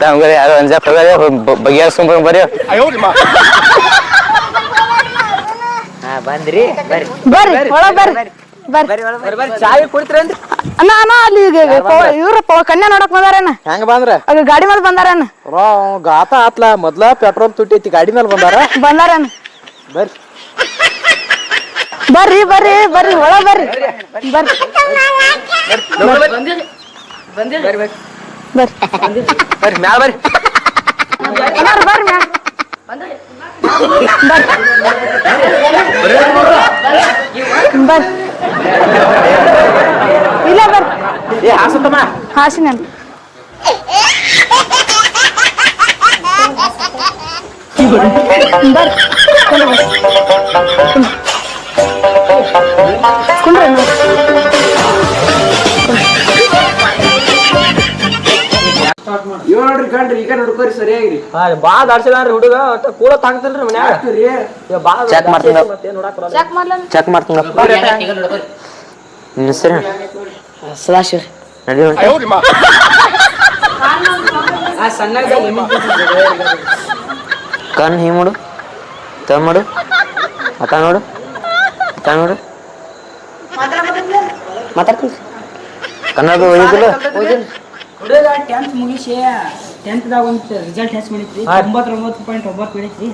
ತಮ್ಗರಿ ಯಾರು ಅಂಜಾಕ್ ಬಗೆಹರಿಸ್ಕೊಂಡ್ ಬರ್ರಿ ಬಂದ್ರಿ ಬರ್ರಿ ಬರ್ರಿ. ಬರ್ರಿ ಬರ್ರಿ ಬರ್ರಿ. ಬರ್ರಿ ಚಾವಿ ಕುಡಿದ್ರೇನ್ರಿ ಅಣ್ಣ ಅಣ್ಣ ಅಲ್ಲಿ ಇವ್ರ ಕನ್ಯಾ ನೋಡಕ್ ಬಂದಾರೇನ ಹೆಂಗ ಬಂದ್ರ? ಅದು ಗಾಡಿ ಮೇಲೆ ಬಂದಾರೇನ ಗಾತ ಆತ್ಲ ಮೊದ್ಲ ಪೆಟ್ರೋಲ್ ತುಟ್ಟಿ ಗಾಡಿ ಮೇಲೆ ಬಂದಾರ? ಬಂದಾರೇನ ಬರ್ರಿ. ಬರ್ರಿ ಬರ್ರಿ ಬರ್ರಿ ಒಳ ಬರ್ರಿ. ಬರ್ರಿ. ಬರ್ರಿ. ಬರ್ರಿ ಬರ್ರಿ. ಬರ್ರಿ. ಮ್ಯಾಲ ಬರ್ರಿ. ಅಣ್ಣಾರ್ ಬರ್ರಿ ಮ್ಯಾಲ್. ಬರ್ರಿ. ಬರ್ರಿ. ಇಲ್ಲ ಬರ್ರಿ. ಏ ಹಾಸತ್ತಮ್ಮ. ಹಾಸಿನ ಬರ್ರಿ. ನೋಡ್ರಿ ಕಂಡ್ರಿ ಈಗ ನೋಡ್ಕೋರಿ ಸರಿಯಾಗ್ರಿ. ಬಾ ದಾಡ್ಸಿಲ್ರಿ ಹುಡುಗ. ಒಟ್ಟ ತಾಗ್ತಿಲ್ರಿ ಮನ್ಯಾಗ. ಮಾಡ್ತೀನಿ. ಚೆಕ್ ಚೆಕ್ ಮಾಡ್ತೀನಿ ನಿನ್ನ ಹೆಸರು ಸದಾಶಿವ ನಡಿ ಹೊಂಟಿ ಕಣ್ ಹೀ ಮಾಡು ತ ಮಾಡು ಅತ ನೋಡು ಅತ ನೋಡು. ಮಾತಾಡ್ತೀನಿ. ಕನ್ನಡ ಓದಿದಿಲ್ಲ ಹುಡುಗ ಟೆಂತ್ ಮುಗಿಸಿ ಟೆಂತ್ದಾಗ ಒಂದು ರಿಸಲ್ಟ್ ಹೆಚ್ಚು ಮಾಡಿದ್ರಿ ತೊಂಬತ್ತೊಂಬತ್ತು ಪಾಯಿಂಟ್ ಒಂಬತ್ತು ಬೆಳಿತ್ರಿ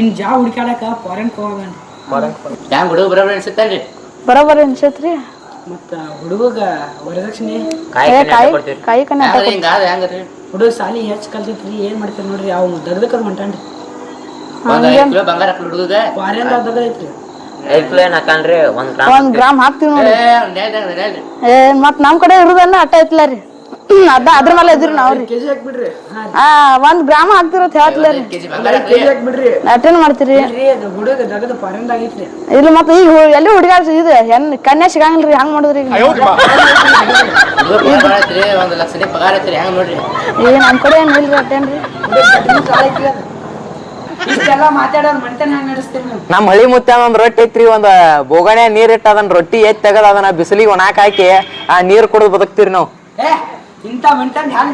ಇನ್ ಜಾಬ್ ಹುಡುಕಾಡಕ ಫಾರೆನ್ ಹೋಗಣ್ರಿ ಹ್ಯಾಂಗ ಹುಡುಗ ಬರೋಬ್ರ ಅನ್ಸುತ್ತಲ್ರಿ ಬರೋಬರಿ ಅನ್ಸತ್ರಿ. ಮತ್ತ ಹುಡುಗ ವರದಕ್ಷಿಣೆ? ಕಾಯಿ ಕನ್ನ ಹುಡುಗ ಸಾಲಿ ಹೆಚ್ಚು ಕಲ್ತೈತ್ರಿ ಏನ್ ಮಾಡ್ತೇನೆ ನೋಡ್ರಿ ಅವ್ ದರ್ದಕ್ಕ ಮಂಟಾನ್ರಿ. ಬಂಗಾರ ಹುಡುಗ ಫಾರೆನ್ದಾಗ ದಗದೈತ್ರಿ ಹಾಕನ್ರಿ ಒಂದು ಗ್ರಾಮ್ ಒಂದ್ ಗ್ರಾಮ್ ಹಾಕ್ತಿವಿ ನೋಡಿ. ಏ ಮತ್ ನಮ್ ಕಡೆ ಇರುದನ್ನ ಅಟ್ಟ ಐತ್ಲ ರೀ. ಅದ ಅದ್ರ ಮೇಲೆ ಇದ್ರಿ ಕೆಜಿ ಹಾಕ್ಬಿಡ್ರಿ. ಹಾ ಆ ಒಂದ್ ಗ್ರಾಮ್ ಹಾಕ್ತಿರೋ ಹೇಳ್ತಿಲ್ಲ ರೀ. ಅಟೇನ್ ಮಾಡ್ತೀರಿ? ರೀ ಇಲ್ಲ ಮತ್ತ ಈಗ ಹು- ಎಲ್ಲಿ ಹುಡುಗಾಡ್ಸಿ ಇದು? ಹೆಣ್ ಕನ್ಯಾ ಸಿಗಂಗಿಲ್ರಿ ಹಂಗ್ ಮಾಡಿದ್ರಿ ಈಗ? ಹುಡುಗ ಪಗಾರ ಐತ್ರಿ ಒಂದ್ ಲಕ್ಷ ಪಗಾರ ಐತ್ರಿ ಹೆಂಗ್ ನೋಡ್ರಿ? ಈಗ ನಮ್ ಕಡೆ ಏನ್ ಇಲ್ರಿ ಅಟೇನ್ರಿ ಇಷ್ಟೆಲ್ಲ ಹೆಂಗ್ ನಡೆಸ್ತೀರಿ ನೀವು? ನಮ್ಮ ಹಳಿ ಮುತ್ತ ಒಂದ್ ರೊಟ್ಟಿ ಐತ್ರಿ ಒಂದ್ ಬೋಗಣೆ ನೀರ್ ಇಟ್ಟ ಅದನ್ನ ರೊಟ್ಟಿ ಎತ್ ತೆಗದ ಅದನ್ನ ಬಿಸಿಲಿಗೆ ಒಣಾಕ್ ಹಾಕಿ ಆ ನೀರ್ ಕುಡಿದು ಬದುಕ್ತಿರಿ ನಾವು. ಏ ಇಂಥ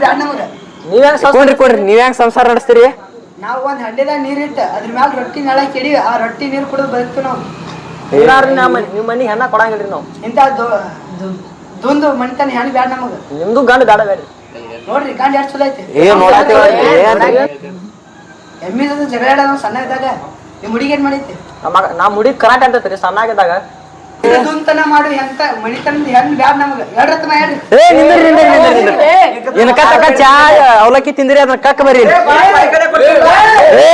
ಬ್ಯಾಡ ನಮಗ? ಕೊಡ್ರಿ ಕೊಡ್ರಿ ಹೆಂಗ್ ಸಂಸಾರ ನಡೆಸ್ತೀರಿ? ನಾವು ಒಂದ್ ಹಂಡೆದಾಗ ನೀರಿಟ್ಟ ಅದ್ರ ಮ್ಯಾಲ ರೊಟ್ಟಿ ನಳ ಕೆಡಿ ಆ ರೊಟ್ಟಿ ನೀರು ಕುಡಿದು ಬದುಕ್ತೀವಿ ನಾವು. ಇಲ್ಲಾರ್ರಿ ನಿಮ್ಮ ಹೆಣ್ಣ ಕೊಡಂಗಿಲ್ರಿ ನಾವು. ಇಂಥ ದುಂದು ಮಣಿತನ ಹೆಣ್ ಬ್ಯಾಡ ನಮಗ? ನಿಮ್ದು ಗಂಡ ಬೇಡ ಬೇಡ್ರಿ. ನೋಡ್ರಿ ಗಂಡ ಎಷ್ಟು ಚಲೋ ಐತಿ ಏನ್ ನೋಡಾತೀವ ಎಮ್ಮಿ ಜೊತೆ ಜಗಳ ಆಡೋದು ಸಣ್ಣ ಇದ್ದಾಗ ನಿಮ್ಮ ಹುಡುಗಿ ಏನ್ ಮಾಡೈತಿ ನಮ್ಮ ನಾ ಮುಡಿ ಕರಾಟೆ ಅಂತೈತ್ರಿ ಸಣ್ಣಾಗಿದ್ದಾಗ ದುಂತನ ಮಾಡು ಎಂತ ಹೆಂಗ್ ಬ್ಯಾಡ ನಮಗ ಹೇಳ್ರಿ ತಮ್ಮ ಹೇಳ್ರಿ ಏ ನಿಂದ್ರಿ ನಿಂದ್ರಿ ನಿಂದ್ರಿ ನಿಂದ್ರಿ ಇನ್ನ ಕಕ್ಕ ಚಾ ಅವಲಕ್ಕಿ ತಿಂದಿರಿ ಅದನ್ನ ಕಕ್ಕ ಬರ್ರಿ ಏ